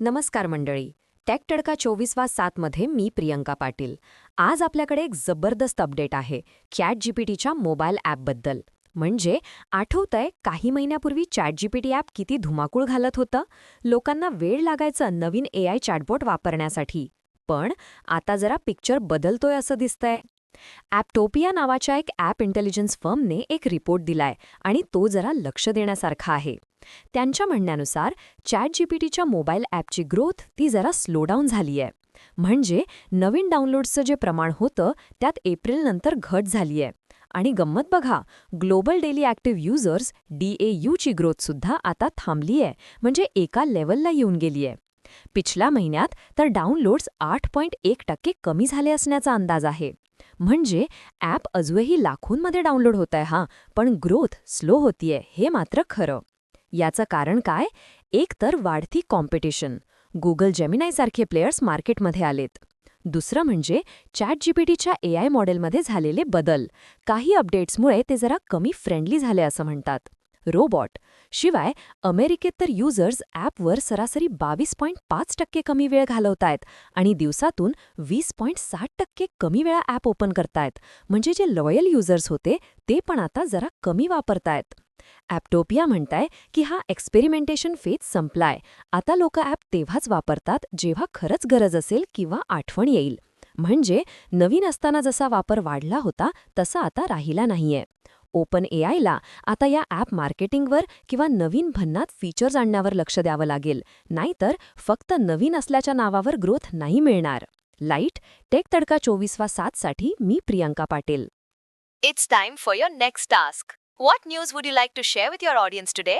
नमस्कार मंडळी. टेक तडका चोवीसवा सातमध्ये मी प्रियंका पाटील. आज आपल्याकडे एक जबरदस्त अपडेट आहे चॅट जीपीटीच्या मोबाईल ॲपबद्दल म्हणजे आठवतंय काही महिन्यापूर्वी चॅट जीपीटी ॲप किती धुमाकूळ घालत होतं? लोकांना वेळ लागायचं नवीन ए आय चॅटबोट वापरण्यासाठी. पण आता जरा पिक्चर बदलतोय असं दिसतंय. ॲपटोपिया नावाच्या एक ॲप इंटेलिजन्स फर्मने एक रिपोर्ट दिलाय आणि तो जरा लक्ष देण्यासारखा आहे. त्यांच्या म्हणण्यानुसार चॅट जीपीटीच्या मोबाईल ॲपची ग्रोथ ती जरा स्लो डाऊन झाली आहे म्हणजे नवीन डाउनलोड्सचं जे प्रमाण होतं त्यात एप्रिलनंतर घट झाली आहे आणि गंमत बघा global daily active users D A यूची ग्रोथसुद्धा आता थांबली आहे म्हणजे एका लेवलला येऊन गेली आहे पिछल्या महिन्यात तर डाउनलोड्स आठ पॉईंट एक टक्के कमी झाले असण्याचा अंदाज आहे. म्हणजे ॲप अजूनही लाखोंमध्ये डाउनलोड होत आहे हां. पण ग्रोथ स्लो होतीये हे मात्र खरं. याचं कारण काय? एक तर वाढती कॉम्पिटिशन. गुगल जेमिनायसारखे प्लेयर्स मार्केटमध्ये आलेत. दुसरं म्हणजे चॅट जीपीटीच्या ए आय मॉडेलमध्ये झालेले बदल. काही अपडेट्समुळे ते जरा कमी फ्रेंडली झाले असं म्हणतात. रोबॉट. शिवाय अमेरिकेत तर युजर्स ॲपवर सरासरी बावीस पॉईंट पाच टक्के कमी वेळ घालवतायत आणि दिवसातून वीस पॉईंट साठ टक्के कमी वेळा ॲप ओपन करतायत. म्हणजे जे लॉयल युजर्स होते ते पण आता जरा कमी वापरतायत. ॲपटोपिया म्हणताय की हा एक्सपेरिमेंटेशन फेज संपलाय. आता लोक ॲप तेव्हाच वापरतात जेव्हा खरंच गरज असेल किंवा आठवण येईल. म्हणजे नवीन असताना जसा वापर वाढला होता तसा आता राहिला नाहीये. ओपन ए आयला आता या ॲप मार्केटिंगवर किंवा नवीन भन्नात फीचर्स आणण्यावर लक्ष द्यावं लागेल. नाहीतर फक्त नवीन असल्याच्या नावावर ग्रोथ नाही मिळणार. लाइट टेक तडका चोवीसवा सातसाठी मी Priyanka Patil. It's time for your next task What news would you like to share with your audience today?